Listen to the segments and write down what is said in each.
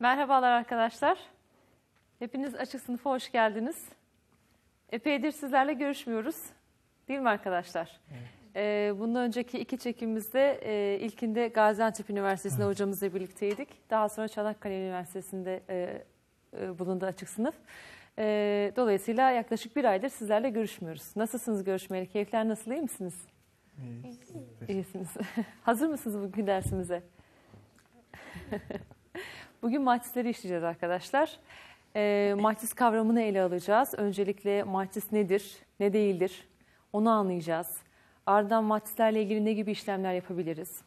Merhabalar arkadaşlar. Hepiniz açık sınıfa hoş geldiniz. Epeydir sizlerle görüşmüyoruz. Değil mi arkadaşlar? Ee, bundan önceki iki çekimimizde e, ilkinde Gaziantep Üniversitesi'nde hocamızla birlikteydik. Daha sonra Çanakkale Üniversitesi'nde e, e, bulundu açık sınıf. E, dolayısıyla yaklaşık bir aydır sizlerle görüşmüyoruz. Nasılsınız görüşmeyeli? Keyifler nasıl? iyi misiniz? İyisiniz. Hazır mısınız bugün dersimize? Bugün matrisleri işleyeceğiz arkadaşlar. E, matris kavramını ele alacağız. Öncelikle matris nedir, ne değildir onu anlayacağız. Ardından matrislerle ilgili ne gibi işlemler yapabiliriz?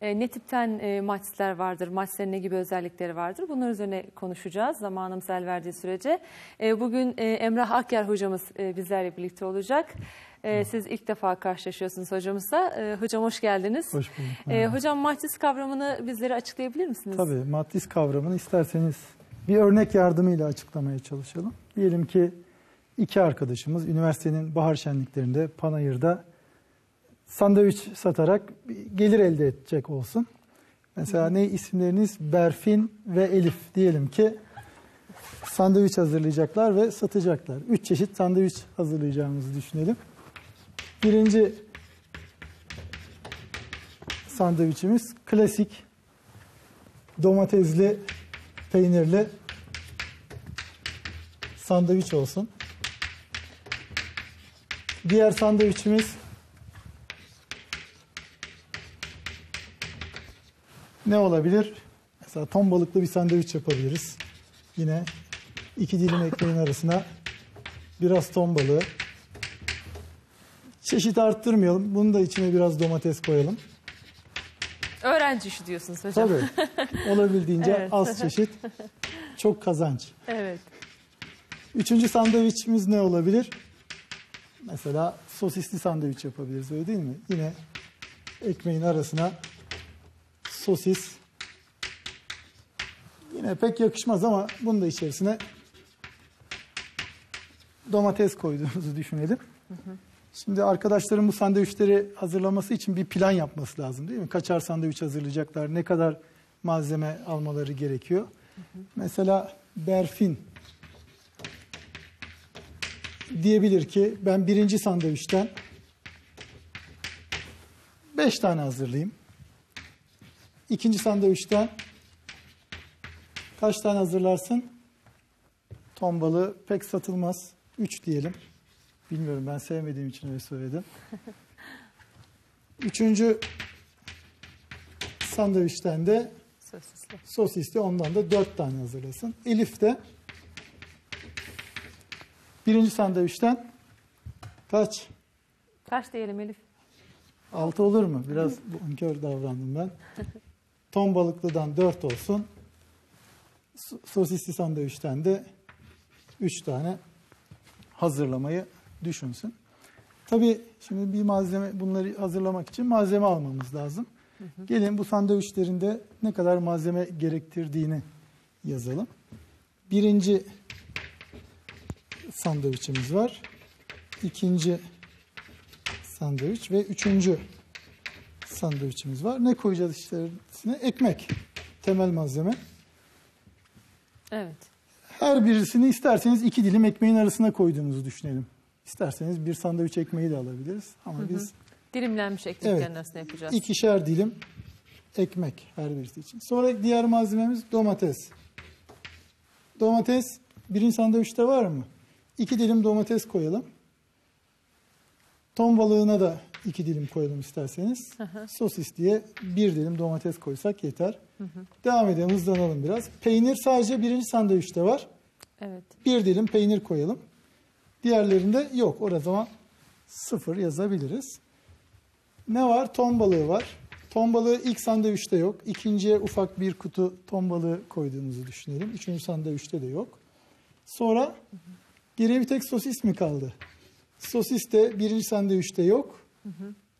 E, ne tipten e, matrisler vardır, matrislerin ne gibi özellikleri vardır? Bunlar üzerine konuşacağız zamanımız el verdiği sürece. E, bugün e, Emrah Akyar hocamız e, bizlerle birlikte olacak. E, siz ilk defa karşılaşıyorsunuz hocamızla. E, hocam hoş geldiniz. Hoş bulduk. E, hocam matris kavramını bizlere açıklayabilir misiniz? Tabii matris kavramını isterseniz bir örnek yardımıyla açıklamaya çalışalım. Diyelim ki iki arkadaşımız üniversitenin bahar şenliklerinde Panayır'da sandviç satarak gelir elde edecek olsun. Mesela ne isimleriniz? Berfin ve Elif diyelim ki sandviç hazırlayacaklar ve satacaklar. Üç çeşit sandviç hazırlayacağımızı düşünelim. Birinci sandviçimiz klasik domatesli, peynirli sandviç olsun. Diğer sandviçimiz ne olabilir? Mesela ton balıklı bir sandviç yapabiliriz. Yine iki dilim ekmeğin arasına biraz ton balığı. Çeşit arttırmayalım. Bunu da içine biraz domates koyalım. Öğrenci işi diyorsunuz hocam. Tabii. Olabildiğince Evet. az çeşit, çok kazanç. Evet. Üçüncü sandviçimiz ne olabilir? Mesela sosisli sandviç yapabiliriz öyle değil mi? Yine ekmeğin arasına sosis. Yine pek yakışmaz ama bunu da içerisine domates koyduğumuzu düşünelim. Şimdi arkadaşların bu sandviçleri hazırlaması için bir plan yapması lazım değil mi? Kaçar sandviç hazırlayacaklar, ne kadar malzeme almaları gerekiyor. Mesela Berfin diyebilir ki ben birinci sandviçten beş tane hazırlayayım. İkinci sandviçten kaç tane hazırlarsın? Ton balığı pek satılmaz. Üç diyelim. Bilmiyorum ben sevmediğim için öyle söyledim. Üçüncü sandviçten de Sosisli. sosisli ondan da dört tane hazırlasın. Elif de birinci sandviçten kaç? Kaç diyelim Elif? Altı olur mu? Biraz bonkör davrandım ben. Ton balıklıdan dört olsun. So- Sosisli sandviçten de üç tane hazırlamayı düşünsün. Tabii şimdi bir malzeme bunları hazırlamak için malzeme almamız lazım. Gelin bu sandviçlerinde ne kadar malzeme gerektirdiğini yazalım. Birinci sandviçimiz var. İkinci sandviç ve üçüncü sandviçimiz var. Ne koyacağız içerisine? Ekmek. Temel malzeme. Evet. Her birisini isterseniz iki dilim ekmeğin arasına koyduğumuzu düşünelim. İsterseniz bir sandviç ekmeği de alabiliriz. Ama biz Dilimlenmiş ekmeklerin Evet. arasında yapacağız. ikişer dilim ekmek her birisi için. Sonra diğer malzememiz domates. Domates birinci sandviçte var mı? İki dilim domates koyalım. Ton balığına da iki dilim koyalım isterseniz. Sosis diye bir dilim domates koysak yeter. Devam edelim hızlanalım biraz. Peynir sadece birinci sandviçte var. Evet. Bir dilim peynir koyalım. Diğerlerinde yok. O zaman sıfır yazabiliriz. Ne var? Ton balığı var. Ton balığı ilk sandviçte yok. İkinciye ufak bir kutu ton balığı koyduğumuzu düşünelim. Üçüncü sandviçte de yok. Sonra geriye bir tek sosis mi kaldı? Sosis de birinci sandviçte yok.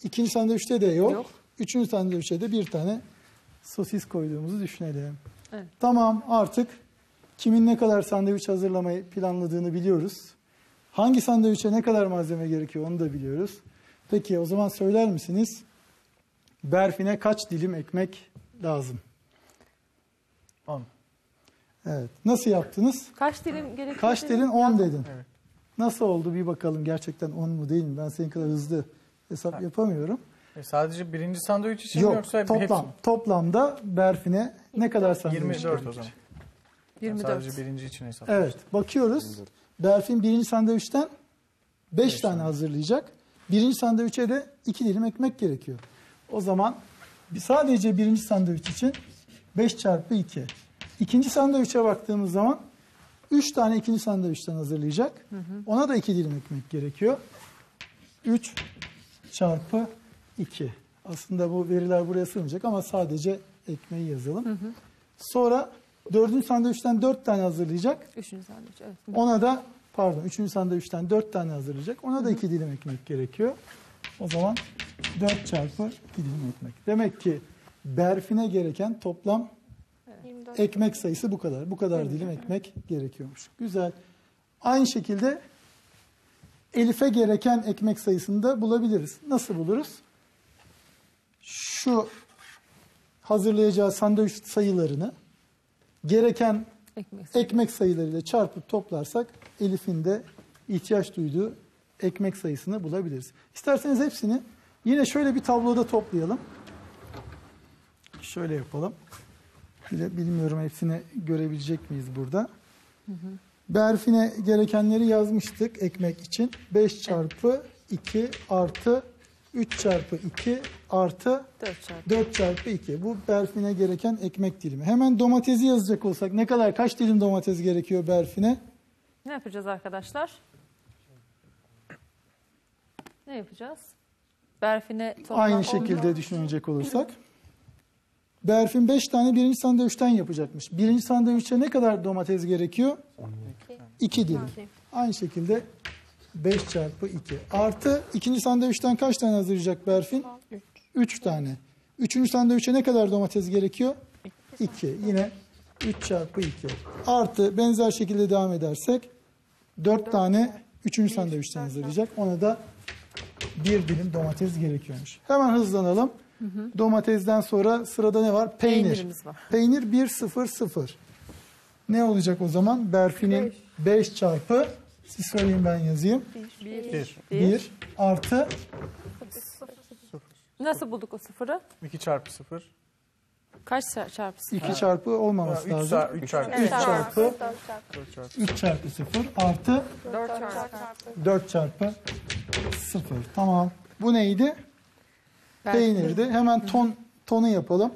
İkinci sandviçte de yok. Yok. Üçüncü sandviçte de bir tane sosis koyduğumuzu düşünelim. Evet. Tamam artık kimin ne kadar sandviç hazırlamayı planladığını biliyoruz. Hangi sandviçe ne kadar malzeme gerekiyor onu da biliyoruz. Peki o zaman söyler misiniz? Berfine kaç dilim ekmek lazım? 10. Evet. Nasıl yaptınız? Kaç dilim gerekiyor? Kaç dedin? 10 dedin. Evet. Nasıl oldu bir bakalım gerçekten 10 mu değil mi? Ben senin kadar hızlı hesap yapamıyorum. E, sadece birinci sandviç için mi Yok yoksa toplam. hepsi mi? Toplamda Berfin'e ne kadar sandviç 24 o zaman. 24. Sadece birinci için hesap. Evet bakıyoruz. Berfin birinci sandviçten 5 tane hazırlayacak. Birinci sandviçe de 2 dilim ekmek gerekiyor. O zaman bir- sadece birinci sandviç için 5 çarpı 2. İkinci sandviçe baktığımız zaman 3 tane ikinci sandviçten hazırlayacak. Ona da 2 dilim ekmek gerekiyor. 3 çarpı 2. Aslında bu veriler buraya sığmayacak ama sadece ekmeği yazalım. Sonra dördüncü sandviçten 4 tane hazırlayacak. Üçüncü sandviç. Evet. Ona da pardon üçüncü sandviçten 4 tane hazırlayacak. Ona da 2 dilim ekmek gerekiyor. O zaman 4 çarpı 2 dilim ekmek. Demek ki berfine gereken toplam 24. ekmek sayısı bu kadar. Bu kadar dilim ekmek gerekiyormuş. Güzel. Aynı şekilde Elif'e gereken ekmek sayısını da bulabiliriz. Nasıl buluruz? Şu hazırlayacağı sandviç sayılarını gereken Ekmek. ekmek sayılarıyla çarpıp toplarsak Elif'in de ihtiyaç duyduğu ekmek sayısını bulabiliriz. İsterseniz hepsini yine şöyle bir tabloda toplayalım. Şöyle yapalım. Bilmiyorum hepsini görebilecek miyiz burada. Berfine gerekenleri yazmıştık ekmek için. 5 çarpı 2 artı 3 çarpı 2 artı 4 çarpı. 4 çarpı 2. Bu berfine gereken ekmek dilimi. Hemen domatesi yazacak olsak ne kadar kaç dilim domates gerekiyor berfine? Ne yapacağız arkadaşlar? Ne yapacağız? Berfine toplam Aynı şekilde düşünecek olursak. Berfin 5 tane birinci sandviçten yapacakmış. Birinci sandviçe ne kadar domates gerekiyor? 2 dilim. Aynı şekilde 5 çarpı 2. Artı ikinci sandviçten kaç tane hazırlayacak Berfin? 3 tane. Üçüncü sandviçe ne kadar domates gerekiyor? 2. Yine 3 çarpı 2. Artı benzer şekilde devam edersek 4 tane üçüncü sandviçten hazırlayacak. Ona da bir dilim domates gerekiyormuş. Hemen hızlanalım. Domatesden sonra sırada ne var? Peynir. Peynirimiz var. Peynir 1 0 0. Ne olacak o zaman? Berfinin 5 çarpı siz söyleyin ben yazayım. 1. 1. 1 artı Nasıl bulduk o sıfırı? 2 çarpı 0. Kaç çar- çarpı sıfır? 2 çarpı olmaması 3 lazım. çarpı 3 çarpı 3 çarpı 4 çarpı 3 çarpı 0 artı 4 çarpı 4 çarpı 0. Tamam. Bu neydi? Peynirdi. Hemen ton tonu yapalım.